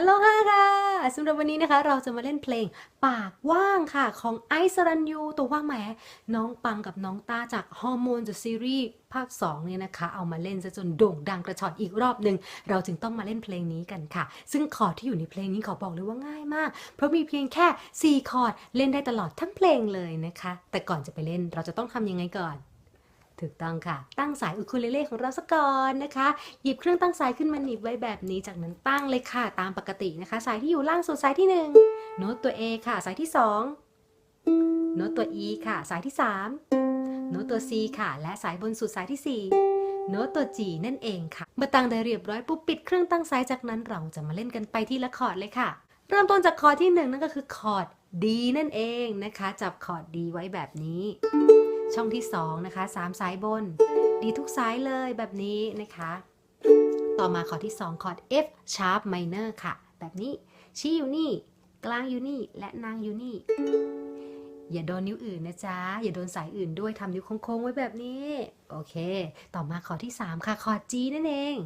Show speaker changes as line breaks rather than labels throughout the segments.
อโลฮาค่ะสำหรับวันนี้นะคะ เราจะมาเล่นเพลงปากว่างค่ะ ของไอซ์รันยูตัวว่างแหมน้องปังกับน้องตาจากฮอร์โมนจากซีรีส์ภาค2เนี่ยนะคะ เอามาเล่นซะจนโด่งดังกระชอนอีกรอบหนึ่งเราจึงต้องมาเล่นเพลงนี้กันค่ะ ซึ่งคอร์ดที่อยู่ในเพลงนี้ขอบอกเลยว่าง่ายมาก เพราะมีเพียงแค่ 4 คอร์ดเล่นได้ตลอดทั้งเพลงเลยนะคะ แต่ก่อนจะไปเล่นเราจะต้องทำยังไงก่อน ถูกต้องค่ะ ตั้งสายอุคูเลเล่ของเราซะก่อนนะคะ หยิบเครื่องตั้งสายขึ้นมาหนีบไว้แบบนี้ จากนั้นตั้งเลยค่ะ ตามปกตินะคะ สายที่อยู่ล่างสุดสายที่ 1 โน้ตตัว A ค่ะ สายที่ 2 โน้ตตัว E ค่ะ สายที่ 3 โน้ตตัว C ค่ะ และสายบนสุดสายที่ 4 โน้ตตัว G นั่นเองค่ะ เมื่อตั้งได้เรียบร้อยปุ๊บปิดเครื่องตั้งสายจากนั้นเราจะมาเล่นกันไปที่ละคอร์ดเลยค่ะ เริ่มต้นจากคอร์ดที่ 1 นั่นก็คือคอร์ด D นั่นเองนะคะ จับคอร์ด D ไว้แบบนี้ ช่องที่2นะคะ3สายบน ดีทุกสายเลยแบบนี้นะคะ ต่อมาคอร์ดที่ 2 คอร์ด F sharp minor ค่ะ แบบนี้ ชี้อยู่นี่ กลางอยู่นี่ และนางอยู่นี่ อย่าโดนนิ้วอื่นนะจ๊ะ อย่าโดนสายอื่นด้วยทำนิ้วโค้งๆไว้แบบนี้ โอเค ต่อมาคอร์ดที่ 3 ค่ะ คอร์ด G นั่นเอง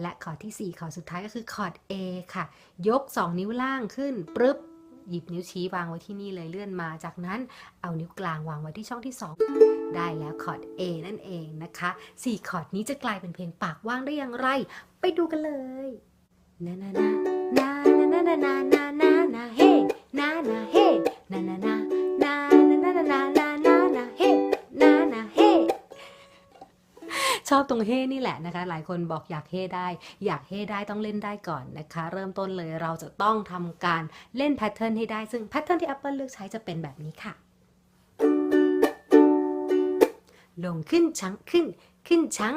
และคอร์ดที่ 4 คอร์ดสุดท้ายก็คือคอร์ด A ค่ะ ยก 2 นิ้วล่างขึ้นปึ๊บ หยิบนิ้วชี้วางไว้ที่นี่เลยเลื่อนมา จากนั้นเอานิ้วกลางวางไว้ที่ช่องที่ 2 ได้แล้วคอร์ด A นั่นเองนะคะ4คอร์ดนี้จะกลายเป็นเพลงปากว่างได้อย่างไร ไปดูกันเลยนานานานานานานานา ชอบตรงเฮนี่แหละนะคะ หลายคนบอกอยากเฮได้ อยากเฮได้ต้องเล่นได้ก่อนนะคะ เริ่มต้นเลยเราจะต้องทำการเล่นแพทเทิร์นให้ได้ ซึ่งแพทเทิร์นที่ Apple เลือกใช้จะเป็นแบบนี้ค่ะ ลงขึ้นชังขึ้น ขึ้นชัง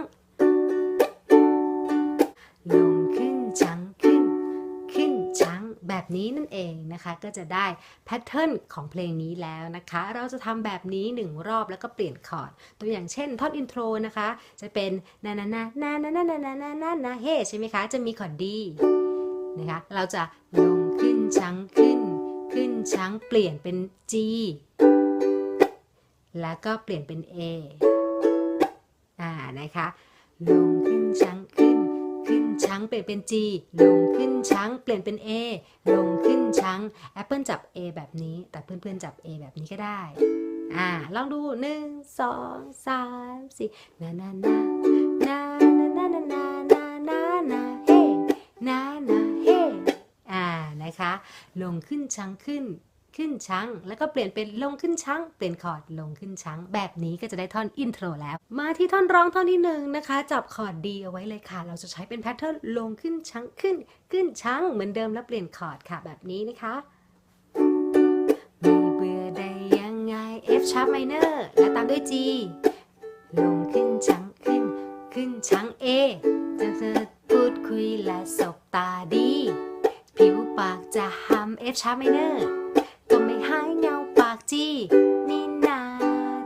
ลง นี้นั่นเองนะคะก็จะได้แพทเทิร์นของเพลงนี้แล้วนะคะ เราจะทำแบบนี้หนึ่งรอบแล้วก็เปลี่ยนคอร์ด ตัวอย่างเช่นท่อนอินโทรนะคะ จะเป็นนานานานานานานานานานานาเฮใช่ไหมคะจะมีคอร์ดดีนะคะเราจะลงขึ้นชังขึ้น ขึ้นชังเปลี่ยนเป็น G แล้วก็เปลี่ยนเป็น A อ่านะคะลงขึ้นชัง ขึ้นขึ้นชังเปลี่ยนเป็น G ลงขึ้นชังเปลี่ยนเป็น A ลงขึ้นชัง Apple จับ A แบบนี้ แต่เพื่อนๆจับ A แบบนี้ก็ได้ อ่า ลองดูหนึ่งสองสามสี่นานานานานานานานานานาเฮนานาเฮอ่านะคะ ลงขึ้นชังขึ้น ขึ้นชังแล้วก็เปลี่ยนเป็นลงขึ้นชังเปลี่ยนคอร์ดลงขึ้นชังแบบนี้ก็จะได้ท่อนอินโทรแล้ว มาที่ท่อนร้องท่อนที่หนึ่งนะคะ จับคอร์ดดีเอาไว้เลยค่ะ เราจะใช้เป็นแพทเทิร์นลงขึ้นชังขึ้น ขึ้นชังเหมือนเดิมแล้วเปลี่ยนคอร์ดค่ะ แบบนี้นะคะไม่เบื่อได้ยังไง F sharp minor และตามด้วย G ลงขึ้นชังขึ้น ขึ้นชัง A จะเธอพูดคุยและสบตาดี ผิวปากจะฮัม F sharp minor ายเงาปาก G นี่นา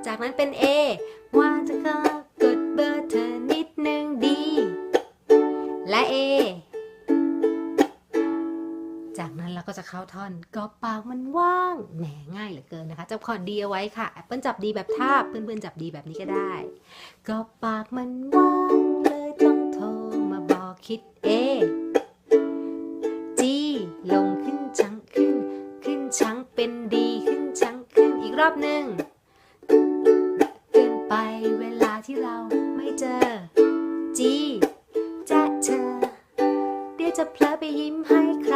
จากนั้นเป็น A ว่าจะขอกดเบอร์เธอนิดนึงดี และ A จากนั้นเราก็จะเข้าท่อนก็ปากมันว่าง แหมง่ายเหลือเกินนะคะจับคอร์ดดีเอาไว้ค่ะ Apple จับดีแบบท่าบเพื่อนๆจับดีแบบนี้ก็ได้ ก็ปากมันว่างเลยต้องโทรมาบอกคิดเอ G ลงขึ้นชั้งขึ้น ขึ้นชั้งเป็นดี รอบหนึ่งเกินไปเวลาที่เราไม่เจอ G จะเธอ เดี๋ยวจะเพลอไปยิ้มให้ใคร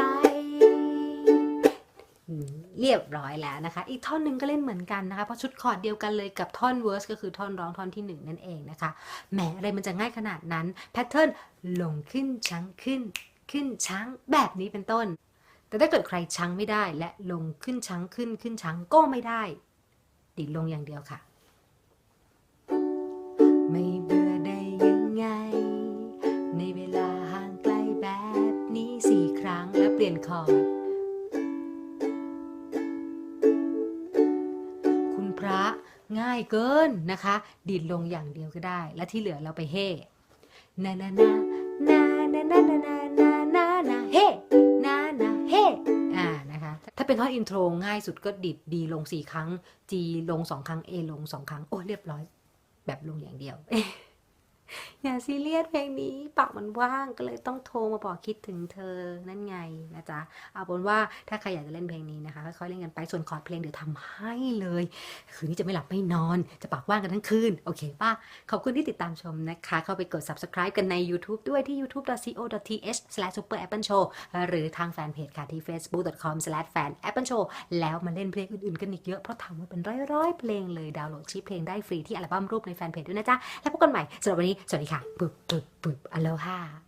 เรียบร้อยแล้วนะคะ อีกท่อนหนึ่งก็เล่นเหมือนกันนะคะ เพราะชุดคอร์ดเดียวกันเลยกับท่อนเวอร์สก็คือท่อนร้องท่อนที่หนึ่งนั่นเองนะคะ แหมอะไรมันจะง่ายขนาดนั้น แพทเทิร์นลงขึ้นชังขึ้น ขึ้นชังแบบนี้เป็นต้นแต่ถ้าเกิดใครชังไม่ได้และลงขึ้นชังขึ้นขึ้นชังก็ไม่ได้ ดิดลงอย่างเดียวค่ะ ไม่เบื่อได้ยังไง ในเวลาห่างไกลแบบนี้สี่ครั้งแล้วเปลี่ยนคอร์ดคุณพระง่ายเกินนะคะ ดีดลงอย่างเดียวก็ได้ และที่เหลือเราไปเฮ่นานานานานานานานานานานาเฮ่ ถ้าเป็นท่อนอินโทรง่ายสุดก็ดิดดีลงสี่ครั้ง G ลงสองครั้ง A ลงสองครั้ง โอ้เรียบร้อย แบบลงอย่างเดียว อย่าซีเรียสเพลงนี้ปากมันว่างก็เลยต้องโทรมาบอกคิดถึงเธอนั่นไงนะจ๊ะเอาบนว่าถ้าใครอยากจะเล่นเพลงนี้นะคะค่อยๆเล่นกันไปส่วนคอร์ดเพลงเดี๋ยวทำให้เลย คืนนี้จะไม่หลับไม่นอน จะปากว่างกันทั้งคืน โอเคป่ะ ขอบคุณที่ติดตามชมนะคะ เข้าไปกด subscribe กันใน YouTube ด้วยที่ youtube.co.th/superappleshow หรือทางแฟนเพจค่ะที่ facebook.com/fanappleShow แล้วมาเล่นเพลงอื่นๆกันอีกเยอะเพราะทำมาเป็นร้อยๆเพลงเลยดาวน์โหลดชิปเพลงได้ฟรีที่อัลบั้มรูปในแฟนเพจด้วยนะจ๊ะแล้วพบกันใหม่สำหรับวันนี้สวัสดีค่ะปึ๊บปึ๊บปึ๊บอโลฮา